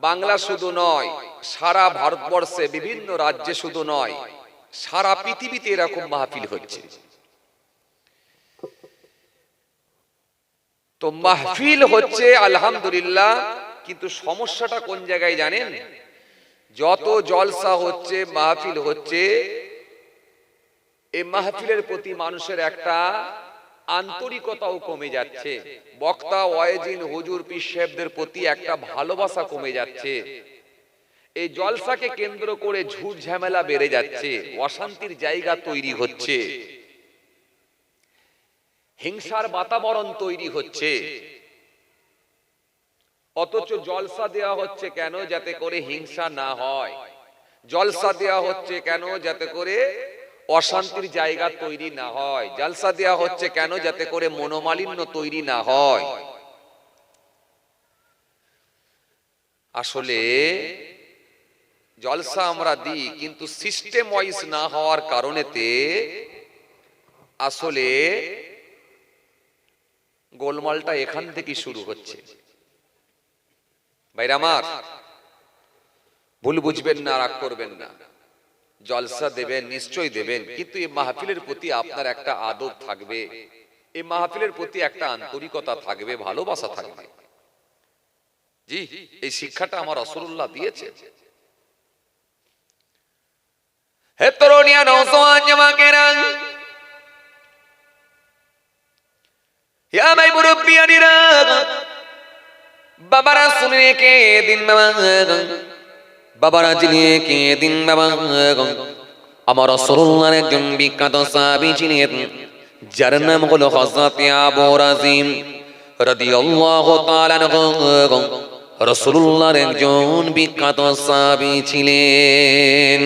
বাংলা শুধু নয়, সারা ভারতবর্ষে বিভিন্ন রাজ্যে শুধু নয়, সারা পৃথিবীতে এরকম মাহফিল হচ্ছে। তো মাহফিল হচ্ছে, আলহামদুলিল্লাহ, কিন্তু সমস্যাটা কোন জায়গায় জানেন? যত জলসা হচ্ছে, মাহফিল হচ্ছে এই মাহফিলের প্রতি মানুষের একটা আন্তরিকতাও কমে যাচ্ছে। বক্তা, ওয়াইজিন, হুজুর, পীর সাহেবদের প্রতি একটা ভালোবাসা কমে যাচ্ছে। এই জলসাকে কেন্দ্র করে ঝুট ঝামেলা বেড়ে যাচ্ছে। অশান্তির জায়গা তৈরি হচ্ছে। হিংসার বাতাবরণ তৈরি হচ্ছে। অথচ জলসা দেওয়া হচ্ছে কেন? যাতে করে হিংসা না হয়। জলসা দেওয়া হচ্ছে কেন? যাতে করে অশান্তির জায়গা তৈরি না হয়। জলসা দেওয়া হচ্ছে কেন যাতে করে মনোমালিন্য তৈরি না হয়? আসলে জলসা আমরা দিই, কিন্তু সিস্টেম ওয়াইজ না হওয়ার কারণেতে আসলে গোলমালটা এখান থেকে শুরু হচ্ছে। ভাইরা আমার, ভুল বুঝবেন না, রাগ করবেন না। জলসা দেবেন, নিশ্চয়ই দেবেন, কিন্তু এই মাহফিলের প্রতি আপনার একটা আদব থাকবে। এই মাহফিলের প্রতি একটা আন্তরিকতা থাকবে, ভালোবাসা থাকবে। জি, এই শিক্ষাটা আমার রসুল্লাহ দিয়েছে বাবারা শুনে কে দিন বাবারা জিনিয়ে কে দিন বাবা? আমার রসুল্লাহর একজন বিখ্যাত সাহাবী ছিলেন, যার নাম হলো হযরত আবু রাজিম রাদিয়াল্লাহু তাআলা আনহু। রসুল্লাহর একজন বিখ্যাত সাহাবী ছিলেন।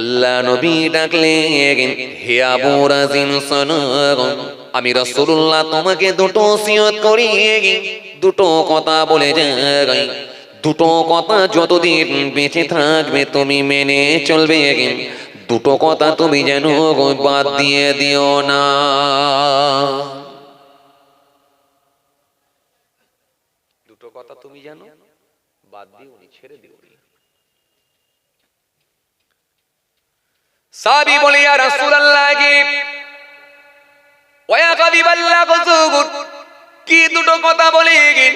আল্লাহ নবী ডাকলেন, হে আবু রাজিম শোনো, আমি রসুল্লাহ তোমাকে দুটো সিয়ত করি দুটো কথা বলে যাই। দুটো কথা যতদিন বেঁচে থাকবে তুমি মেনে চলবে। দুটো কথা তুমি যেন বাদ দিয়ে দিও না। দুটো কথা তুমি জানো বাদ দিওনি ছেড়ে দিওনি সাবি কি ওয়া কি দুটো কথা বলে গেন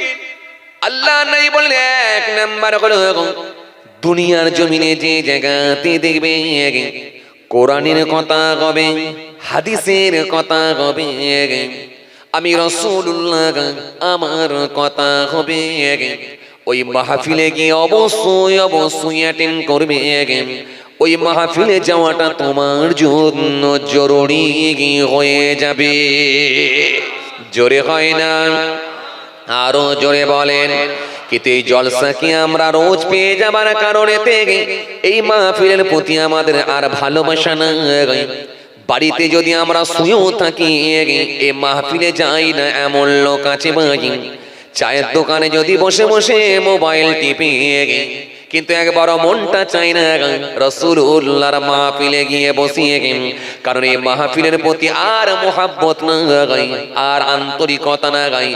আল্লাহ নাই বললে এক নাম্বার হলো দুনিয়ার জমিনে যে জায়গাতে দেখবে, কোরআনের কথা কবে, হাদিসের কথা কবে, আমি রসুল্লাহ আমার কথা হবে, ওই মাহফিলে গিয়ে অবশ্যই অবশ্যই অ্যাটেন্ড করবে, ওই মাহফিলে যাওয়াটা তোমার জন্য জরুরি হয়ে যাবে। জোরে হয় না। আরও জোরে বলেন, কিন্তু এই জলসাকে আমরা রোজ পেয়ে যাবার কারণে এই মাহফিলের প্রতি আমাদের আর ভালোবাসা না বাড়িতে যদি আমরা শুয়েও থাকি, এ মাহফিলে যাই না এমন লোক আছে ভাই। চায়ের দোকানে যদি বসে বসে মোবাইল টিপে, কিন্তু একবারও মনটা চাই না রসুল্লাহর মাহফিলে গিয়ে বসিয়ে কারণ এই মাহফিলের প্রতি আর মোহাব্বত না গাই আর আন্তরিকতা না গাই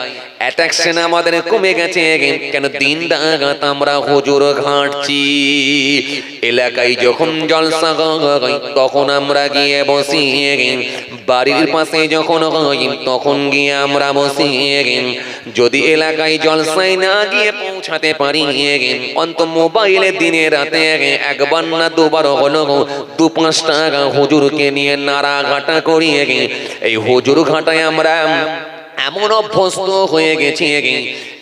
অ্যাট্রাকশন আমাদের কমে গেছে কেন দিন ডাগাত আমরা হুজুর ঘাঁটছি। এলাকায় যখন জলসা তখন আমরা গিয়ে বসি। বাড়ির পাশে যখন তখন গিয়ে আমরা বসি। যদি এলাকায় জলসায় না গিয়ে পৌঁছাতে পারি অন্ত মোবাইলে দিনে রাতে একবার না দুবার হলো দু পাঁচ টাকা হুজুরকে নিয়ে নাড়া ঘাটা করিয়ে এই হুজুর ঘাটায় আমরা এমন অভ্যস্ত হয়ে গেছি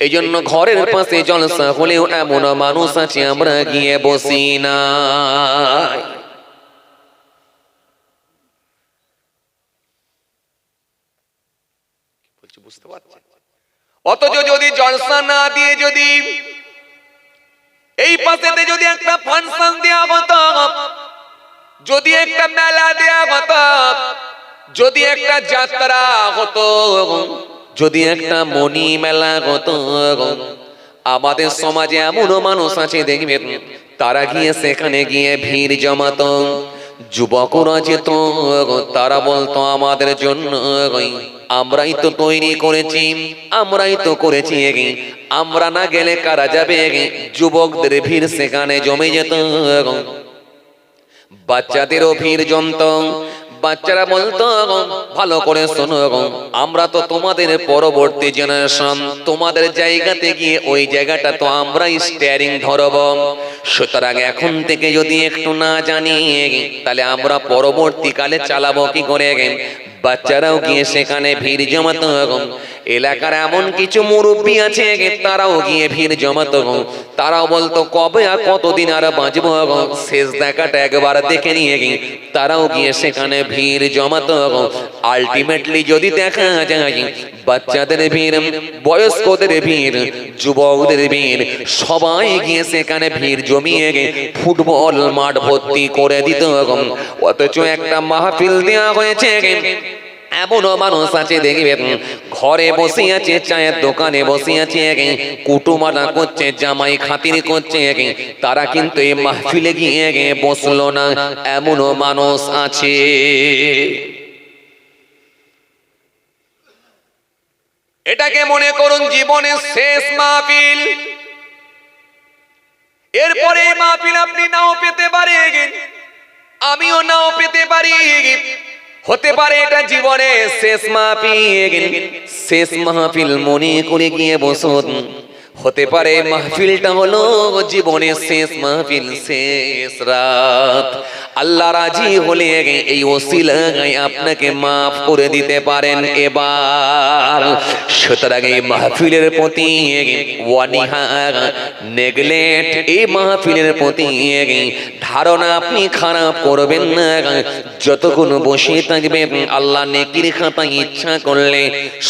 এই জন্য ঘরের পাশে জলসা হলেও এমন মানুষ আছে আমরা গিয়ে বসি না। অথচ যদি জলসা না দিয়ে যদি এই পাশেতে যদি একটা ফাংশন দেওয়া হতো, যদি একটা মেলা দেওয়া হতো, যদি একটা যাত্রা হতো যদি একটা মণি মেলা হতো আমাদের সমাজে এমনও মানুষ আছে দেখবেন, তারা গিয়ে সেখানে গিয়ে ভিড় জমাতো। যুবকরা যেত, তারা বলতো আমাদের জন্য, আমরাই তো তৈরি করেছি, আমরাই তো করেছি, আমরা না গেলে কারা যাবে? যুবকদের ভিড় সেখানে জমে যেত। বাচ্চাদেরও ভিড় জমত। বাচ্চারা বলতো, ভালো করে শোনো আমরা তো তোমাদের পরবর্তী জেনারেশন তোমাদের জায়গাতে গিয়ে ওই জায়গাটা তো আমরাই স্টিয়ারিং ধরব। সুতরাং এখন থেকে যদি একটু না জানি তাহলে আমরা পরবর্তীকালে চালাবো কি করে? বাচ্চারাও গিয়ে সেখানে ভিড় জমাতো এলাকার এমন কিছু মুরব্বী আছে, তারাও গিয়ে ভিড় জমাতো তারাও বলতো, কবে আর কতদিন আর বাঁচবো শেষ দেখাটা একবার দেখে নিয়ে তারাও গিয়ে সেখানে ভিড় জমাত আলটিমেটলি যদি দেখা যায়, বাচ্চাদের ভিড়, বয়স্কদের ভিড়, যুবকদের ভিড়, সবাই গিয়ে সেখানে ভিড় জমিয়ে গে ফুটবল মাঠ ভর্তি করে দিত, অথচ একটা মাহফিল দেওয়া হয়েছে। এমনও মানুষ আছে, দেখবে, ঘরে বসে আছে, চায়ের দোকানে বসে আছে কুটুমালা করছে, জামাই খাতির করছে তারা কিন্তু এই মাহফিলে গিয়ে বসল না, এমনও মানুষ আছে। এটাকে মনে করুন জীবনের শেষ মাহফিল। এরপরে মাহফিল আপনি নাও পেতে পারেন। আমিও নাও পেতে পারি। হতে পারে এটা জীবনে শেষ মাহফিল। শেষ মাহফিল মনে করে গিয়ে বসুন। হতে পারে মাহফিলটা হলো জীবনের শেষ মাহফিল, শেষ রাত। আল্লাহ রাজি হলে এই ওসিলায় আপনাকে মাফ করে দিতে পারেন এবার। সুতরাং এই মাহফিলের প্রতি নেগলেক্ট, এই মাহফিলের প্রতি ধারণা আপনি খারাপ করবেন না। যতক্ষণ বসে থাকবেন, আল্লাহ নেকির খাতা ইচ্ছা করলে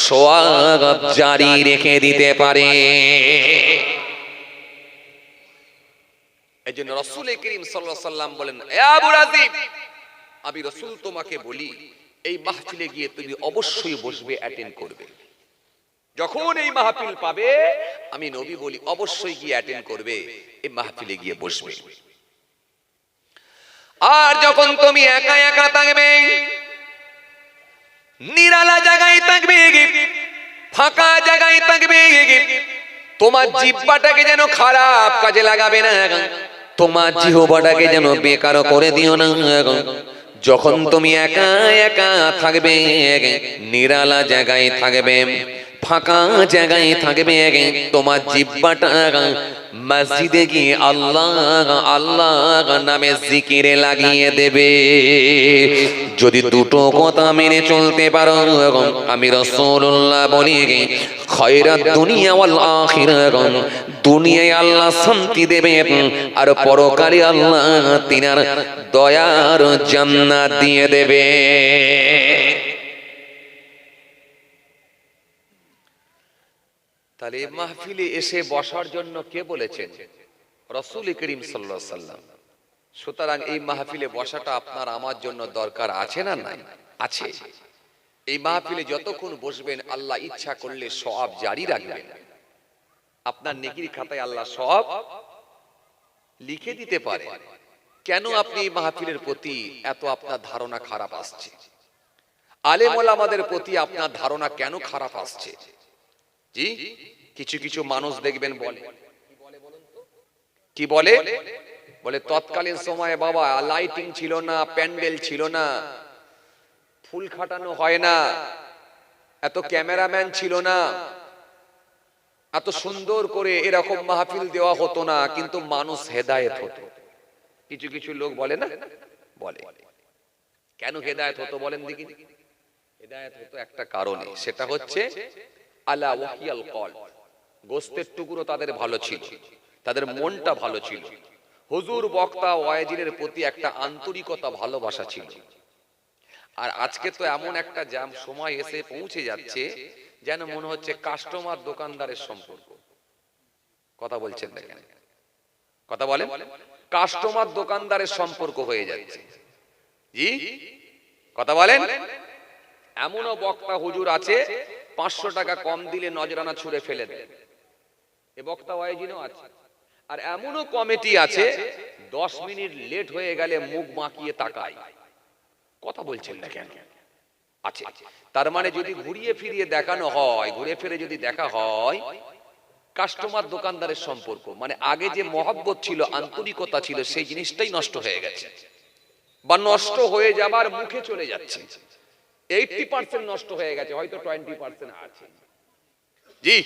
সোয়াগ জারি রেখে দিতে পারে এই জন্য রসুল করিম সাল্লাম বলেন আমি রসুল তোমাকে বলি, এই মাহফিলে গিয়ে তুমি অবশ্যই বসবে অ্যাটেন্ড করবে। যখন এই মাহফিল পাবে, আমি নবী বলি, অবশ্যই গিয়ে অ্যাটেন্ড করবে, এই মাহফিলে গিয়ে বসবে। আর যখন তুমি একা একা থাকবে, নিরালা জায়গায় থাকবে, ফাঁকা জায়গায় থাকবে তোমার জিব্বাটাকে যেন খারাপ কাজে লাগাবে না। তোমার জিহবাটাকে যেন বেকার করে দিও না। যখন তুমি একা একা থাকবে নিরালা জায়গায় থাকবে ফাঁকা জায়গায় থাকবে তোমার জিব্বাটা মসজিদে গিয়ে আল্লাহ আল্লাহ নামে জিকিরে লাগিয়ে দেবে। যদি দুটো কথা মেনে চলতে পারো, আমি রসুল্লাহ বলি, খয়রাত দুনিয়া ওয়াল আখিরাত, দুনিয়ায় আল্লাহ শান্তি দেবে আর পরকালে আল্লাহ তিনার দয়ার জান্নাত দিয়ে দেবে। তাহলে মাহফিলে এসে বসার জন্য কে বলেছেন? রসুল করিম সাল্লাহ সাল্লাম সুতরাং এই মাহফিলে বসাটা আপনার আমার জন্য দরকার আছে না নাই? আছে। এই মাহফিলে যতক্ষণ বসবেন আল্লাহ ইচ্ছা করলে সব জারি রাখবেন। আপনার নেকির খাতায় আল্লাহ সব লিখে দিতে পারে। কেন আপনি এই মাহফিলের প্রতি এত আপনার ধারণা খারাপ আসছে? আলেমল আমাদের প্রতি আপনার ধারণা কেন খারাপ আসছে? জি? কিছু কিছু মানুষ দেখবেন বলে। কি বলে বলে? তৎকালীন সময়ে বাবা লাইটিং ছিল না প্যান্ডেল ছিল না। ফুল খাটানো হয় না। এত ক্যামেরাম্যান ছিল না। এত সুন্দর করে এরকম মাহফিল দেওয়া হতো না কিন্তু মানুষ হেদায়েত হতো। কিছু কিছু লোক বলে না? বলে। কেন হেদায়েত হতো বলেন দেখি। হেদায়েত হতো একটা কারণে। সেটা হচ্ছে আলা ওয়াহিয়াল কল। গোস্তের টুকরো তাদের ভালো ছিল, তাদের মনটা ভালো ছিল। হুজুর, বক্তা, ওয়াজিরের প্রতি একটা আন্তরিকতা, ভালোবাসা ছিল। আর আজকে তো এমন একটা জ্যাম, সময় এসে পৌঁছে যাচ্ছে, যেন মনে হচ্ছে কাস্টমার দোকানদারের সম্পর্ক। কথা বলছেন কথা বলেন। কাস্টমার দোকানদারের সম্পর্ক হয়ে যাচ্ছে। জি? কথা বলেন। এমনও বক্তা, হুজুর আছে পাঁচশো টাকা কম দিলে নজরানা ছুঁড়ে ফেলে দেয়। এ বক্তা ওয়াইজিনও আছে। আর এমনও কমিটি আছে, দশ মিনিট লেট হয়ে গেলে মুখ বাঁকিয়ে তাকায়। কথা বলছেন না কেন? আছে। তার মানে যদি ঘুরিয়ে ফিরিয়ে দেখানো হয়, ঘুরে ফিরে যদি দেখা হয়, কাস্টমার দোকানদারের সম্পর্ক মানে আগে যে মহব্বত ছিল, আন্তরিকতা ছিল, সেই জিনিসটাই নষ্ট হয়ে গেছে। বা নষ্ট হয়ে যাবার মুখে চলে যাচ্ছে। এইটটি পার্সেন্ট নষ্ট হয়ে গেছে, হয়তো টোয়েন্টি পার্সেন্ট আছে। জি,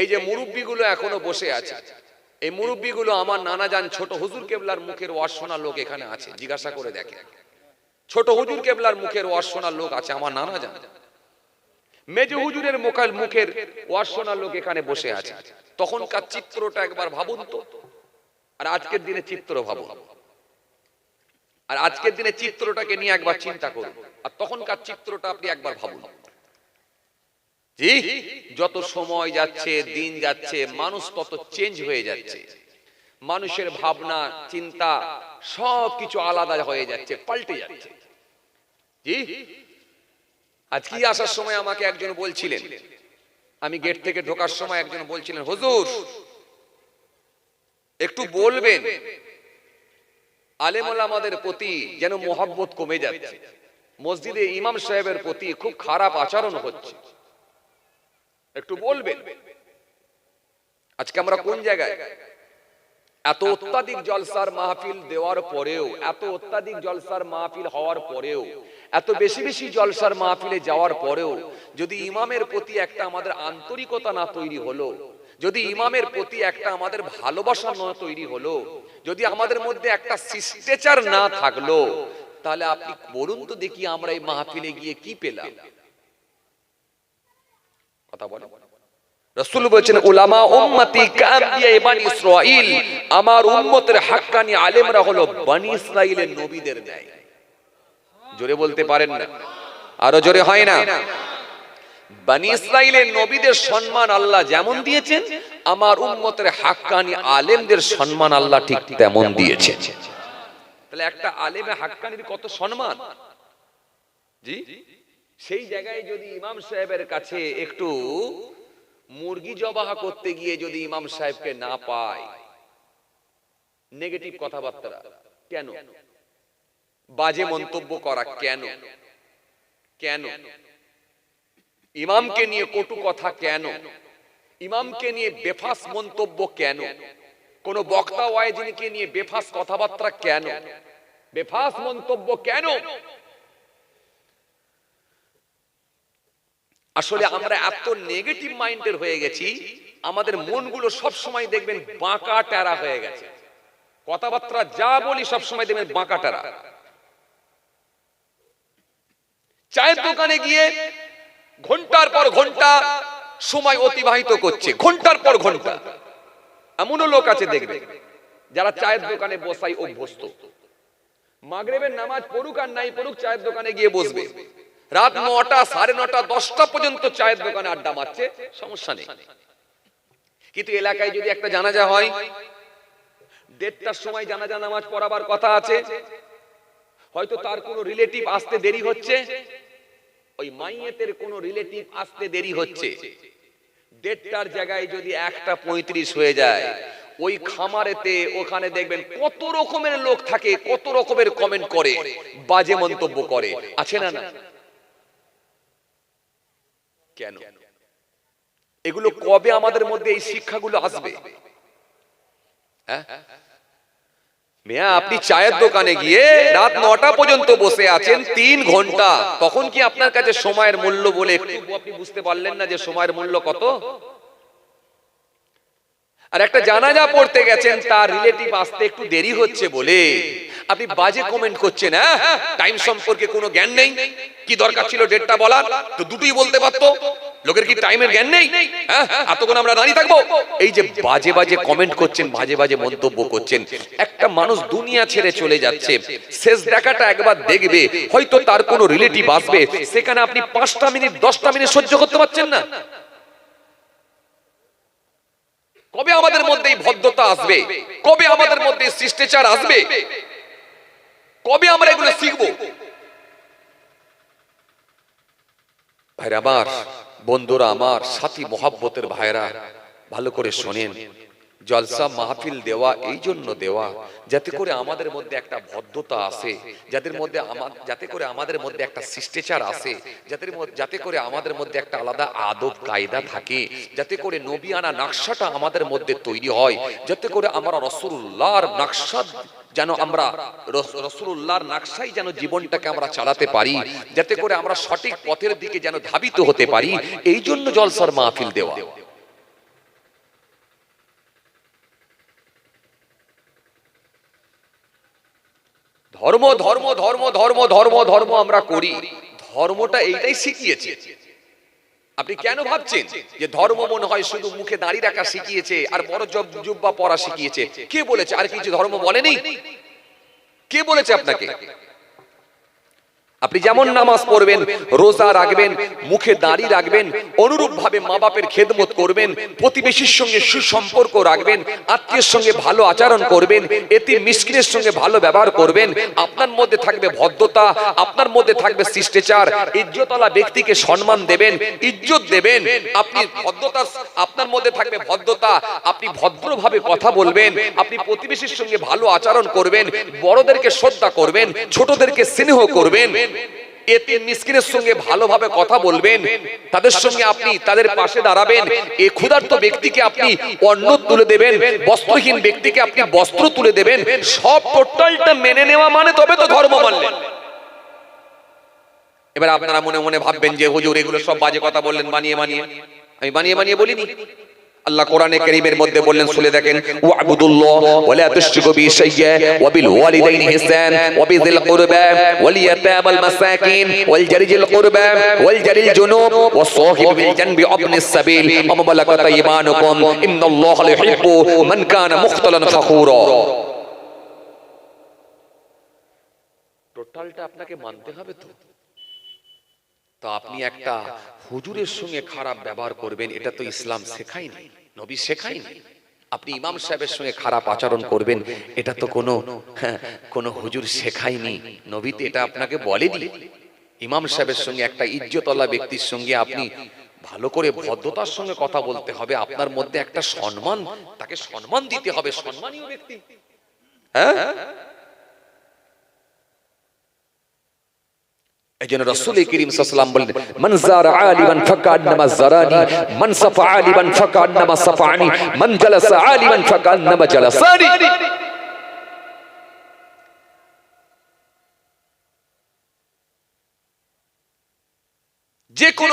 এই যে মুরব্বীগুলো এখনও বসে আছে, এই মুরব্বীগুলো আমার নানা যান ছোট হুজুর কেবলার মুখের লোক এখানে আছে, জিজ্ঞাসা করে দেখে ছোট হুজুর কেবলার মুখের ওয়াজ লোক আছে আমার নানা যান মেজু হুজুরের মুখের মুখের ওয়াজ লোক এখানে বসে আছে। তখনকার চিত্রটা একবার ভাবুন তো। আর আজকের দিনে চিত্র ভাবুন। আর আজকের দিনে চিত্রটাকে নিয়ে একবার চিন্তা করুন। আর তখনকার চিত্রটা আপনি একবার ভাবুন। জি, যত সময় যাচ্ছে, দিন যাচ্ছে, মানুষ তত চেঞ্জ হয়ে যাচ্ছে। মানুষের ভাবনা, চিন্তা সব কিছু আলাদা হয়ে যাচ্ছে, পাল্টে যাচ্ছে। জি আজকে আসার সময় আমাকে একজন বলছিলেন। আমি গেট থেকে ঢোকার সময় একজন বলছিলেন, হুজুর, একটু বলবেন আলেমুল আমাদের প্রতি যেন মোহাব্বত কমে যাচ্ছে। মসজিদে ইমাম সাহেবের প্রতি খুব খারাপ আচরণ হচ্ছে। একটু বলবেন, আজকে আমরা কোন জায়গায়? এত অত্যাধিক জলসার মাহফিল দেওয়ার পরেও, এত অত্যাধিক জলসার মাহফিল হওয়ার পরেও, এত বেশি বেশি জলসার মাহফিলে যাওয়ার পরেও, যদি ইমামের প্রতি একটা আমাদের আন্তরিকতা না তৈরি হলো যদি ইমামের প্রতি একটা আমাদের ভালোবাসা না তৈরি হলো যদি আমাদের মধ্যে একটা শিষ্টাচার না থাকল তাহলে আপনি বলুন তো দেখি আমরা এই মাহফিলে গিয়ে কি পেলাম? কথা বলেন। রসুল বলছেন উলামা উম্মতি কাম্বিয়া ইবানি ইসরাইল আমার উম্মতের হাক্কানি আলেমরা হলো বনি ইসরাইলের নবীদের ন্যায়। জোরে বলতে পারেন না। আরও জোরে হয় না। বনি ইসরাইলের নবীদের সম্মান আল্লাহ যেমন দিয়েছেন, আমার উম্মতের হাক্কানি আলেমদের সম্মান আল্লাহ ঠিক তেমন দিয়েছেন তাহলে একটা আলেমে হাক্কানির কত সম্মান? জি? সেই জায়গায় যদি ইমাম সাহেবের কাছে একটু মুরগি জবাহ করতে গিয়ে যদি ইমাম সাহেবকে না পায় নেগেটিভ কথাবার্তা, কেন? বাজে মন্তব্য করা কেন? কেন? ইমামকে নিয়ে কটু কথা কেন? ইমামকে নিয়ে বেফাস মন্তব্য কেন? কোন? বক্তা ওয়াইজিনকে নিয়ে বেফাস কথাবার্তা কেন? বেফাস মন্তব্য কেন? আসলে আমরা এত নেগেটিভ মাইন্ডের হয়ে গেছি আমাদের মনগুলো সব সময় দেখবেন বাঁকা টেরা হয়ে গেছে। কথাবার্তা যা বলি সব সময় দেখবেন বাঁকা টেরা। চায়ের দোকানে গিয়ে ঘণ্টার পর ঘণ্টা সময় অতিবাহিত করছে। ঘণ্টার পর ঘণ্টা। এমনও লোক আছে দেখবে, যারা চায়ের দোকানে বসাই অভ্যস্ত। মাগরেবের নামাজ পড়ুক আর নাই পড়ুক, চায়ের দোকানে গিয়ে বসবে। রাত নটা, সাড়ে নটা, দশটা পর্যন্ত চায়ের দোকানে আড্ডা মারছে, সমস্যা নেই। কিন্তু এলাকায় যদি একটা জানাজা হয়, দেড়টার সময় জানাজা নামাজ পড়াবার কথা আছে, হয়তো তার কোনো রিলেটিভ আসতে দেরি হচ্ছে ওই মাইয়েতের কোনো রিলেটিভ আসতে দেরি হচ্ছে। দেড়টার জায়গায় যদি একটা পঁয়ত্রিশ হয়ে যায়, ওই খামারেতে ওখানে দেখবেন কত রকমের লোক থাকে, কত রকমের কমেন্ট করে, বাজে মন্তব্য করে। আছে না না? কেন? এগুলো কবে আমাদের মধ্যে এই শিক্ষাগুলো আসবে? হ্যাঁ? মেয়া আপনি চায়ের দোকানে গিয়ে রাত নটা পর্যন্ত বসে আছেন তিন ঘণ্টা। তখন কি আপনার কাছে সময়ের মূল্য বলে আপনি বুঝতে পারলেন না যে সময়ের মূল্য কত? আর একটা জানাজা পড়তে গেছেন তার রিলেটিভ আসতে একটু দেরি হচ্ছে বলে। আপনি বাজে কমেন্ট করছেন হ্যাঁ? টাইম সম্পর্কে কোনো জ্ঞান নেই? কি দরকার ছিল ডেটটা বলার? তো দুটোই বলতে পারতো। লোকের কি টাইমের জ্ঞান নেই? হ্যাঁ? এতক্ষণ আমরা দাঁড়িয়ে থাকব? এই যে বাজে বাজে কমেন্ট করছেন বাজে বাজে মন্তব্য করছেন। একটা মানুষ দুনিয়া ছেড়ে চলে যাচ্ছে। শেষ দেখাটা একবার দেখবে। হয়তো তার কোনো রিলেটিভ আসবে। সেখানে আপনি পাঁচটা মিনিট দশটা মিনিট সহ্য করতে পারছেন না। কবে আমাদের মধ্যে এই ভদ্রতা আসবে? কবে আমাদের মধ্যে শিষ্টাচার আসবে? কবে আমরা এগুলো শিখব? ভাইরা আমার বন্ধুরা আমার সাথী মোহাব্বতের ভাইরা ভালো করে শোনেন। জলসা মাহফিল দেওয়া এই জন্য দেওয়া যাতে করে আমাদের মধ্যে একটা ভদ্রতা আসে যাদের মধ্যে যাতে করে আমাদের মধ্যে একটা শিষ্টাচার আসে যাদের মধ্যে- যাতে করে আমাদের মধ্যে একটা আলাদা আদব কায়দা থাকে যাতে করে নবিয়ানা নকশাটা আমাদের মধ্যে তৈরি হয় যাতে করে আমরা রসুল্লাহর নকশা যেন আমরা রস- রসুল্লাহর নকশাই যেন জীবনটাকে আমরা চালাতে পারি যাতে করে আমরা সঠিক পথের দিকে যেন ধাবিত হতে পারি এই জন্য জলসার মাহফিল দেওয়া। ধর্ম ধর্ম ধর্ম ধর্ম ধর্ম ধর্ম আমরা করি। ধর্মটা এইটাই শিখিয়েছে। আপনি কেন ভাবছেন যে ধর্ম মনে হয় শুধু মুখে দাঁড়িয়ে রাখা শিখিয়েছে আর বড় জব জুব্বা পড়া শিখিয়েছে? কে বলেছে? আর কিছু ধর্ম বলেনি? কে বলেছে আপনাকে? আপনি যেমন নামাজ পড়বেন, রোজা রাখবেন, মুখে দাঁড়িয়ে রাখবেন অনুরূপ ভাবে মা বাপের খেদমত করবেন, প্রতিবেশীর সঙ্গে সুসম্পর্ক রাখবেন, আত্মীয়ের সঙ্গে ভালো আচরণ করবেন এতে মিসকিনের সঙ্গে ভালো ব্যবহার করবেন, আপনার মধ্যে থাকবে ভদ্রতা, আপনার মধ্যে থাকবে শিষ্টাচার ইজ্জতলা ব্যক্তিকে সম্মান দেবেন, ইজ্জত দেবেন, আপনি ভদ্রতা, আপনার মধ্যে থাকবে ভদ্রতা, আপনি ভদ্রভাবে কথা বলবেন, আপনি প্রতিবেশীর সঙ্গে ভালো আচরণ করবেন, বড়দেরকে শ্রদ্ধা করবেন, ছোটদেরকে স্নেহ করবেন এতে মিসকিনের সঙ্গে ভালোভাবে কথা বলবেন, তাদের সঙ্গে আপনি তাদের পাশে দাঁড়াবেন, এ ক্ষুধার্ত ব্যক্তিকে আপনি অন্ন তুলে দেবেন, বস্ত্রহীন ব্যক্তিকে আপনি বস্ত্র তুলে দেবেন, সব টোটালটা মেনে নেওয়া মানে তবে তো ধর্ম মানলেন। এবার আপনারা মনে মনে ভাববেন যে হুজুর এগুলো সব বাজে কথা বললেন, বানিয়ে বানিয়ে। আমি বানিয়ে বানিয়ে বলিনি। আল্লাহ কোরআনে কারীমের মধ্যে বললেন শুনে দেখেন ওয়াবুদুল্লাহ ওয়ালা তুশরিকু বি শাইয়্যা ওয়া বিল ওয়ালিদাইনি ইহসান ওয়া বিযিল কুরবা ওয়াল ইয়াতামাল মাসাকিন ওয়াল জারিজিল কুরবা ওয়াল জারিল জুনুব ওয়াস সাহিব বিল জানবি ইবনিস সাবিল ওয়া মালাকাত ঈমানুকুম ইন্নাল্লাহা ইউহিব্বু মান কানা মুখতালান ফখুরা. টোটালটা আপনাকে মানতে হবে তো। তো আপনি একটা হুজুরের সঙ্গে খারাপ ব্যবহার করবেন এটা তো ইসলাম শেখায়নি নবী শেখায়নি। আপনি ইমাম সাহেবের সঙ্গে খারাপ আচরণ করবেন এটা তো কোনো হ্যাঁ, কোনো হুজুর শেখায়নি নবী তো এটা আপনাকে বলেনি। ইমাম সাহেবের সঙ্গে একটা ইজ্জতলা ব্যক্তির সঙ্গে আপনি ভালো করে ভদ্রতার সঙ্গে কথা বলতে হবে আপনার মধ্যে একটা সম্মান তাকে সম্মান দিতে হবে সম্মানীয় ব্যক্তি। হ্যাঁ? এই জন্য রসুল করিম সাল্লাম বললেন মান জারা আলিমান ফাকান্নামা জারানি মান সাফা আলিমান ফাকান্নামা সাফানি মান জালাসা আলিমান ফাকান্নামা জালাসানি যে কোন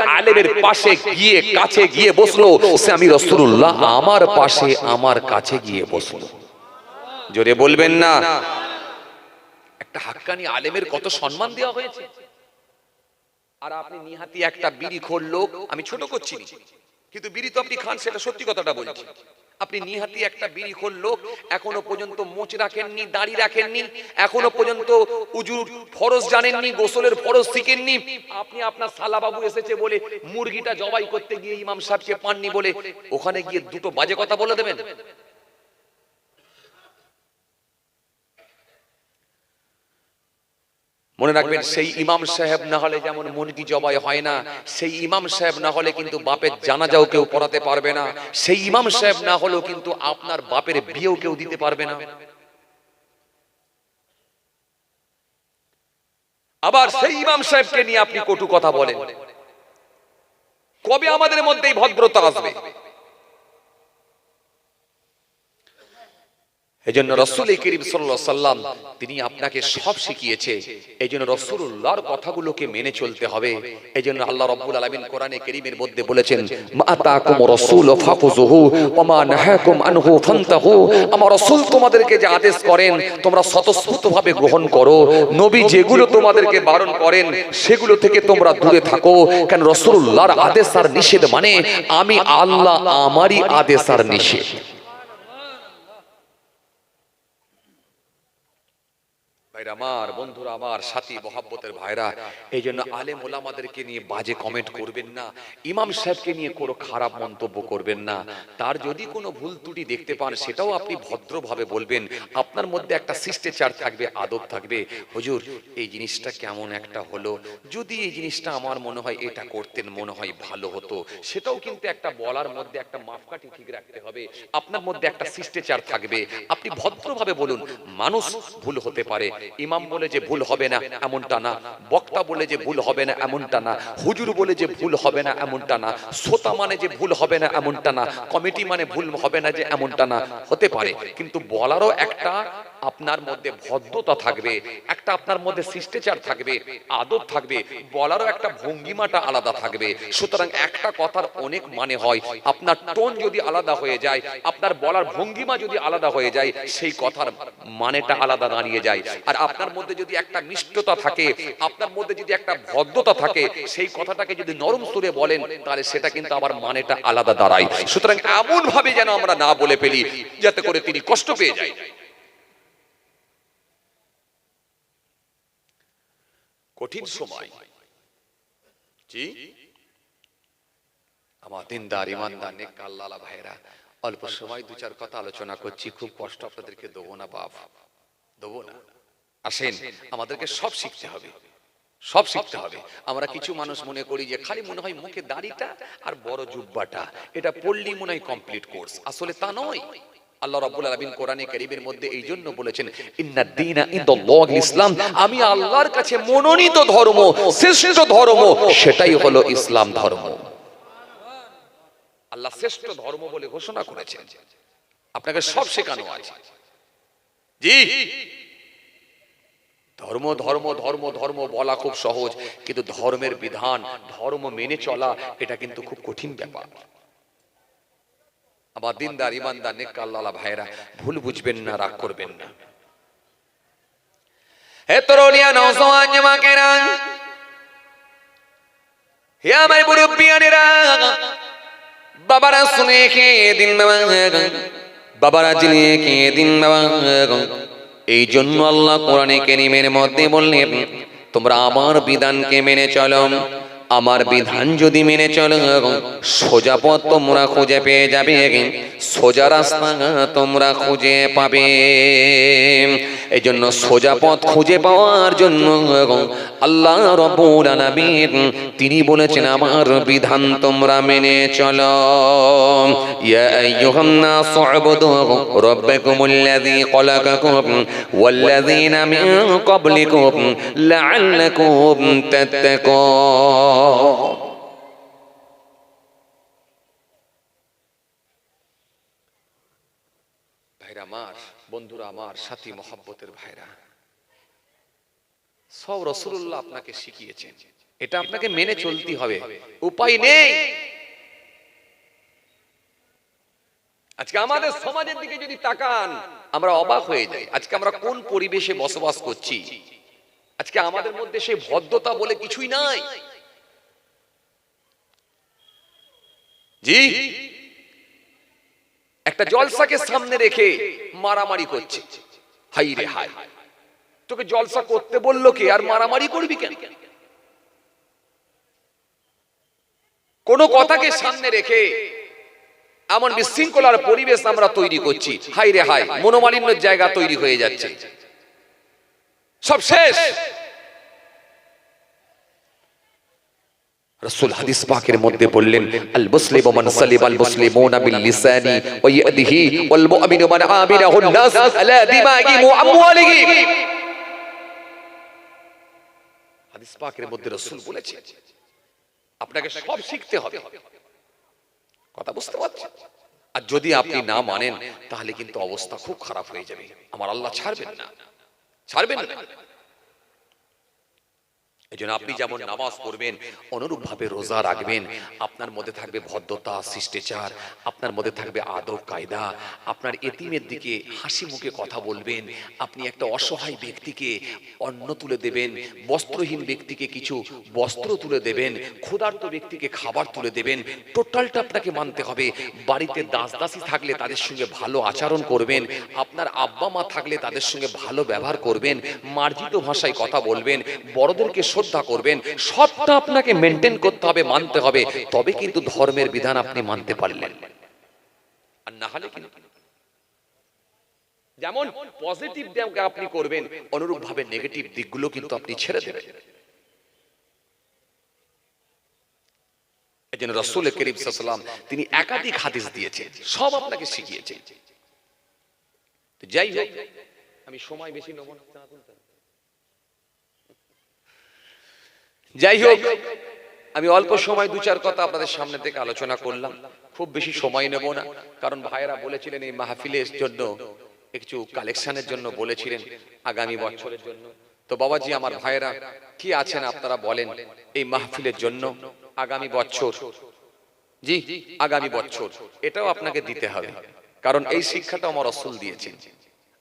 আলেমের পাশে গিয়ে, কাছে গিয়ে বসল সে আমি রসুল্লাহ আমার পাশে, আমার কাছে গিয়ে বসল। জোরে বলবেন না। একটা হাক্কানি আলেমের কত সম্মান দেওয়া হয়েছে? আর আপনি নিহাতি একটা বিড়ি খোর লোক, আমি ছোট করছি। কিন্তু বিড়ি তো আপনি খান, সেটা সত্যি কথাটা বলছি। আপনি নিহাতি একটা বিড়ি খোর এখনও পর্যন্ত মোচ রাখেননি, দাড়ি রাখেননি, এখনও পর্যন্ত উজুর ফরজ জানেননি, গোসলের ফরজ শিখেননি। আপনি আপনার সালাবাবু এসেছে বলে মুরগিটা জবাই করতে গিয়ে ইমাম সাহেবকে পাননি বলে ওখানে গিয়ে দুটো বাজে কথা বলে দেবেন? মনে রাখবেন সেই ইমাম সাহেব না হলে যেমন মুরগি জবাই হয় না সেই ইমাম সাহেব না হলে কিন্তু বাপের জানাজাও কেউ পড়াতে পারবে না। সেই ইমাম সাহেব না হলেও কিন্তু আপনার বাপের বিয়েও কেউ দিতে পারবে না। আবার সেই ইমাম সাহেবকে নিয়ে আপনি কটু কথা বলেন। কবে আমাদের মধ্যে এই ভদ্রতা আসবে? এই জন্য রসুল করিম সাল্লাম তিনি আপনাকে সব শিখিয়েছে। এই জন্য রসুল্লাহর কথাগুলোকে মেনে চলতে হবে। এই জন্য আল্লাহ রব্বুল আলমিন কোরআনে করিমের মধ্যে বলেছেন আমার রসুল তোমাদেরকে যে আদেশ করেন, তোমরা স্বতঃস্ফূর্তভাবে গ্রহণ করো। নবী যেগুলো তোমাদেরকে বারণ করেন, সেগুলো থেকে তোমরা দূরে থাকো। কেন রসুল্লাহর আদেশ আর নিষেধ মানে আমি আল্লাহ আমারই আদেশ আর নিষেধ। ভাইরা আমার, বন্ধুরা আমার, সাথী মহাব্বতের ভাইরা এই জন্য আলেম ওলামাদেরকে নিয়ে বাজে কমেন্ট করবেন না, ইমাম সাহেবকে নিয়ে কোনো খারাপ মন্তব্য করবেন না। তার যদি কোনো ভুল ত্রুটি দেখতে পান, সেটাও আপনি ভদ্রভাবে বলবেন। আপনার মধ্যে একটা শিষ্টাচার থাকবে, আদব থাকবে। হুজুর, এই জিনিসটা কেমন একটা হলো? যদি এই জিনিসটা আমার মনে হয় এটা করতেন, মনে হয় ভালো হতো। সেটাও কিন্তু একটা বলার মধ্যে একটা মাপকাঠি ঠিক রাখতে হবে। আপনার মধ্যে একটা শিষ্টাচার থাকবে। আপনি ভদ্রভাবে বলুন, মানুষ ভুল হতে পারে। ইমাম বলে যে ভুল হবে না, এমনটা না। বক্তা বলে যে ভুল হবে না, এমনটা না। হুজুর বলে যে ভুল হবে না, এমনটা না। শ্রোতা মানে যে ভুল হবে না, এমনটা না। কমিটি মানে ভুল হবে না যে, এমনটা না। হতে পারে, কিন্তু বলারও একটা আপনার মধ্যে ভদ্রতা থাকবে, একটা আপনার মধ্যে শিষ্টাচার থাকবে আদর থাকবে, বলারও একটা ভঙ্গিমাটা আলাদা থাকবে। সুতরাং একটা কথার অনেক মানে হয়, আপনার টোন যদি আলাদা হয়ে যায়, আপনার বলার ভঙ্গিমা যদি আলাদা হয়ে যায়, সেই কথার মানেটা আলাদা দাঁড়িয়ে যায়। আর আপনার মধ্যে যদি একটা মিষ্টতা থাকে, আপনার মধ্যে যদি একটা ভদ্রতা থাকে, সেই কথাটাকে যদি নরম সুরে বলেন, তাহলে সেটা কিন্তু আবার মানেটা আলাদা দাঁড়ায়। সুতরাং এমন ভাবে যেন আমরা না বলে ফেলি, যাতে করে তিনি কষ্ট পেয়ে যায় কঠিন সময়। জি? আমার দিনদার, ইমানদার নেক আল্লাহ ভাইরা অল্প সময় দু চার কথা আলোচনা করছি, খুব কষ্ট আপনাদেরকে দেবো না, বাপ। দেবো না। আসেন, আমাদেরকে সব শিখতে হবে। সব শিখতে হবে। আমরা কিছু মানুষ মনে করি যে খালি মনে হয় মুখে দাড়িটা আর বড় জুব্বাটা। এটা পড়লি মনে হয় কমপ্লিট কোর্স আসলে তা নয়। আল্লাহ রাব্বুল আলামিন কোরআনে কারীমের মধ্যে এই জন্য বলেছেন ইন্নাদ দীনা ইনদাল্লাহিল ইসলাম আমি আল্লাহর কাছে মনোনীত ধর্ম শ্রেষ্ঠ ধর্ম সেটাই হলো ইসলাম ধর্ম। আল্লাহ শ্রেষ্ঠ ধর্ম বলে ঘোষণা করেছেন। আপনাকে সব শেখানো আছে। জি। ধর্ম ধর্ম ধর্ম ধর্ম বলা খুব সহজ কিন্তু ধর্মের বিধান ধর্ম মেনে চলা এটা কিন্তু খুব কঠিন ব্যাপার। আমার দিনদার, ইমানদার নেক আল্লাহ ভাইরা ভুল বুঝবেন না, রাগ করবেন না। হে তরুণিয়া নওজওয়ান জমাকেরা। হে আমার বাবারা শুনে খেয়ে দিন বাবা। বাবারা জিনিয়ে খেয়ে দিন বাবা। এই জন্য আল্লাহ কোরআনে কেরিমের মধ্যে বললেন, তোমরা আমার বিধানকে মেনে চলো। আমার বিধান যদি মেনে চলো সোজা পথ তোমরা খুঁজে পেয়ে যাবে, সোজা রাস্তা তোমরা খুঁজে পাবে। এই জন্য সোজা পথ খুঁজে পাওয়ার জন্য আল্লাহ রব্বুল আলামিন, তিনি বলেছেন, আমার বিধান তোমরা মেনে চলো। ইয়া আইয়ুহান নাস উবুদু রাব্বাকুমুল্লাযী খলাকাকুম ওয়াল্লাযীনা মিন ক্বাবলিকুম লাআল্লাকুম তাত্তাকুন। ভাইরা, আমার, বন্ধুরা, আমার সাথী মহাব্বতের ভাইরা সব রসুল্লাহ আপনাকে শিখিয়েছেন। এটা আপনাকে মেনে চলতে হবে। উপায় নেই। আজকে আমাদের সমাজের দিকে যদি তাকান আমরা অবাক হয়ে যাই। আজকে আমরা কোন পরিবেশে বসবাস করছি? আজকে আমাদের মধ্যে সেই ভদ্রতা বলে কিছুই নাই। জি। একটা জলসাকে সামনে রেখে মারামারি করছে। হাই রে হাই তোকে জলসা করতে বলল কে? আর মারামারি করবি কেন? কোন কথাকে সামনে রেখে এমন বিশৃঙ্খলার পরিবেশ আমরা তৈরি করছি। হাই রে হাই মনোমালিন্যের জায়গা তৈরি হয়ে যাচ্ছে। সব শেষ। রাসূল হাদিস পাকের মধ্যে বললেন আল মুসলিমু মান সালিম আল মুসলিমুনা বিল লিসানি ওয়া ইয়াদিহি ওয়াল মুমিনু মান আমিনাহু নাস আলা দিমাইহি ওয়া আমওয়ালিহি। হাদিস পাকের মধ্যে রসুল বলেছে আপনাকে সব শিখতে হবে। কথা বুঝতে পারছেন? আর যদি আপনি না মানেন তাহলে কিন্তু অবস্থা খুব খারাপ হয়ে যাবে। আমার আল্লাহ ছাড়বেন না? ছাড়বেন না। এই জন্য আপনি যেমন নামাজ পড়বেন, অনুরূপভাবে রোজা রাখবেন, আপনার মধ্যে থাকবে ভদ্রতা, শিষ্টাচার, আপনার মধ্যে থাকবে আদব, কায়দা, আপনার এতিমের দিকে হাসি মুখে কথা বলবেন, আপনি একটা অসহায় ব্যক্তিকে অন্ন তুলে দেবেন, বস্ত্রহীন ব্যক্তিকে কিছু বস্ত্র তুলে দেবেন, ক্ষুধার্ত ব্যক্তিকে খাবার তুলে দেবেন, টোটালটা আপনাকে মানতে হবে। বাড়িতে দাস দাসী থাকলে তাদের সঙ্গে ভালো আচরণ করবেন, আপনার আব্বা মা থাকলে তাদের সঙ্গে ভালো ব্যবহার করবেন, মার্জিত ভাষায় কথা বলবেন, বড়দেরকে শ্রদ্ধা করবেন, সবটা আপনাকে মেনটেন করতে হবে, মানতে হবে। তবে কিন্তু ধর্মের বিধান আপনি মানতে পারলেন। আর না হলে কিন্তু যেমন পজিটিভ দিককে আপনি করবেন অনুরূপ ভাবে নেগেটিভ দিকগুলো কিন্তু আপনি ছেড়ে দেবেন। এই জন্য রসুল করিম সাল্লাম তিনি একাধিক হাদিস দিয়েছেন, সব আপনাকে শিখিয়েছেন। তো যাই হোক, আমি সময় বেশি নেব না। যাই হোক আমি অল্প সময় দু চার কথা আপনাদের সামনে থেকে আলোচনা করলাম। খুব বেশি সময় নেব না কারণ ভাইয়েরা বলেছিলেন এই মাহফিলের জন্য কিছু কালেকশনের জন্য বলেছিলেন আগামী বছরের জন্য। তো বাবাজি আমার ভাইয়েরা কি আছেন আপনারা বলেন এই মাহফিলের জন্য আগামী বছর? জি আগামী বছর। এটাও আপনাকে দিতে হবে কারণ এই শিক্ষাটা আমার রসুল দিয়েছেন।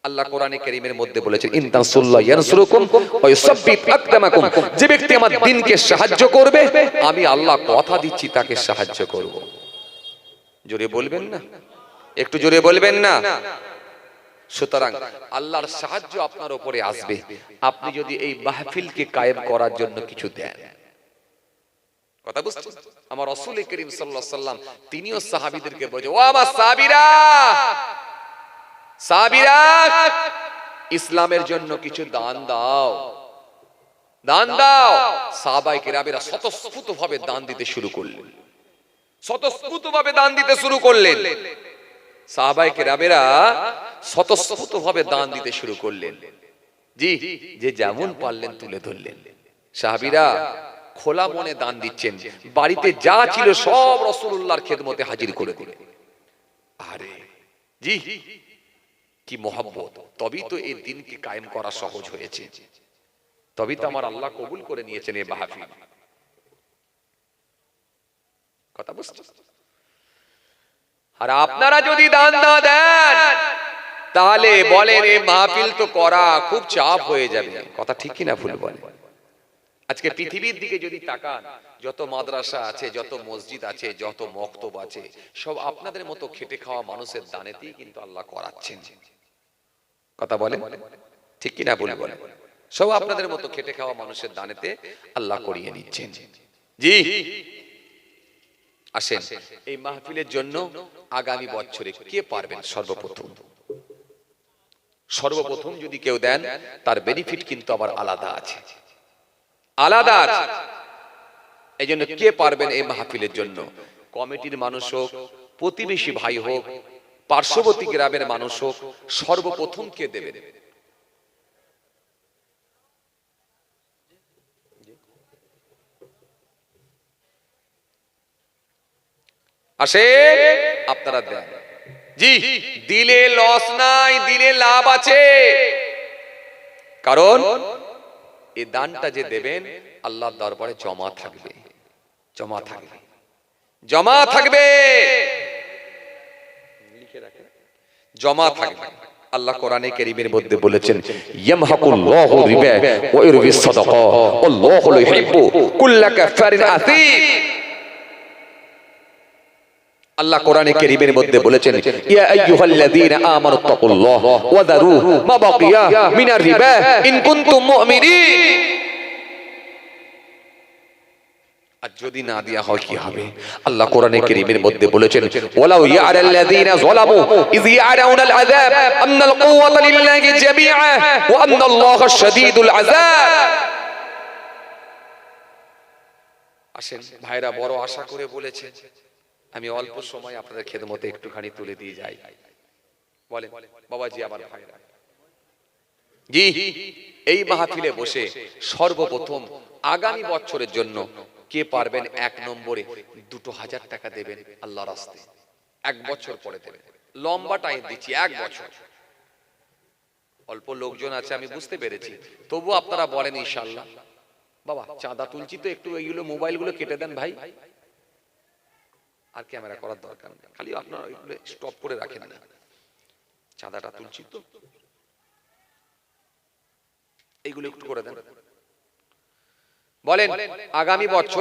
আল্লাহ কোরআনে কারীমের মধ্যে বলেছেন ইনতানসুল্লাহ ইয়ানসুরুকুম ওয়া ইউসাব্বিত আকদামাকুম যে ব্যক্তি আমার দ্বীনকে সাহায্য করবে আমি আল্লাহ কথা দিচ্ছি তাকে সাহায্য করব। জোরে বলবেন না? একটু জোরে বলবেন না? সুতরাং আল্লাহর সাহায্য আপনার উপরে আসবে। আপনি যদি এই মাহফিলকে কায়েম করার জন্য কিছু দেন। কথা বুঝছেন? আমার রসুল করিম সাল্লাহ সাল্লাম তিনিও সাহাবিদেরকে বলছে ও আমার সাহাবিরা সাহাবিরা ইসলামের জন্য কিছু দান দাও। দান দাও। সাহাবাই কেরাবেরা স্বতঃস্ফূর্ত ভাবে দান দিতে শুরু করলেন। স্বতঃস্ফূর্ত ভাবে দান দিতে শুরু করলেন। সাহাবাই কেরাবেরা স্বতঃস্ফূর্ত ভাবে দান দিতে শুরু করলেন। জি, যে যেমন পারলেন তুলে ধরলেন। সাহাবিরা খোলা মনে দান দিচ্ছেন। বাড়িতে যা ছিল সব রসুল্লাহর খেদমতে হাজির করে দিলেন। আরে, জি কি মহব্বত? তবেই তো এই দিনকে কায়েম করা সহজ হয়েছে। তবেই তো আমার আল্লাহ কবুল করে নিয়েছেন এই মাহফিল। কথা বুঝছ আর আপনারা যদি দান না দেন, তাহলে বলেন এই মাহফিল তো করা খুব চাপ হয়ে যাবে। কথা ঠিক কিনা ভুল বলে আজকে পৃথিবীর দিকে যদি তাকান, যত মাদ্রাসা আছে, যত মসজিদ আছে, যত মক্তব আছে, সব আপনাদের মতো খেটে খাওয়া মানুষের দানেতেই কিন্তু আল্লাহ করাচ্ছেন। কথা বলে ঠিক কিনা ভুল বলে সব আপনাদের মতো খেটে খাওয়া মানুষের দানেতে আল্লাহ করিয়ে নিচ্ছেন। জি। আসেন, এই মাহফিলের জন্য আগামী বছরে কে পারবেন সর্বপ্রথম? সর্বপ্রথম যদি কেউ দেন, তার বেনিফিট কিন্তু আবার আলাদা আছে। আলাদা আছে। এই জন্য কে পারবেন এই মাহফিলের জন্য? কমিটির মানুষ হোক, প্রতিবেশী ভাই হোক পার্শ্ববর্তী গ্রামের মানুষ হোক, সর্বপ্রথম কে দেবেন? আসে আপনারা দেন। জি, দিলে লস নাই, দিলে লাভ আছে। কারণ এই দানটা যে দেবেন, আল্লাহর দরবারে জমা থাকবে। জমা থাকবে। জমা থাকবে। জমা থাকবে আল্লাহ কোরআনে কারীমের মধ্যে বলেছেন ইয়ামহাকুল্লাহু রিবা ওয়া ইউরবিস সাদাকা। আল্লাহু ইউহিব্বু কুল্লা কাফারিন আথীম আল্লাহ কোরআনে কারীমের মধ্যে বলেছেন ইয়া আইয়ুহাল্লাযীনা আমানু তাকুল্লাহ ওয়া দারু মা বাকিয়া মিনার রিবা ইন কুনতুম মুমিনিন। আর যদি না দেয়া হয় কি হবে? আল্লাহ কোরআনে কারীমের মধ্যে বলেছেন, ওয়ালাউ যালামু ইয আযাব কুওয়াতা লিল্লাহি জামিআ ওয়া শাদীদুল আযাব. আসেন, ভাইরা বড় আশা করে বলেছে, আমি অল্প সময় আপনাদের খেদমতে একটুখানি তুলে দিয়ে যাই। বলে বাবাজি আমার ভাইরা। জি, এই মাহফিলে বসে সর্বপ্রথম আগামী বছরের জন্য কে পারবেন এক নম্বরে? দুটো হাজার টাকা দেবেন আল্লাহ রাস্তে। এক বছর পরে দেবেন। লম্বা টাইম দিচ্ছি, এক বছর। অল্প লোকজন আছে, আমি বুঝতে পেরেছি। তবু আপনারা বলেন ইনশাল্লাহ বাবা, চাঁদা তুলছি তো, একটু এইগুলো মোবাইলগুলো কেটে দেন ভাই। আর ক্যামেরা করার দরকার নেই। খালি আপনার ওইগুলো স্টপ করে রাখেন না। চাঁদাটা তুলছি তো। এইগুলো একটু করে দেন। বলেন, আগামী বছর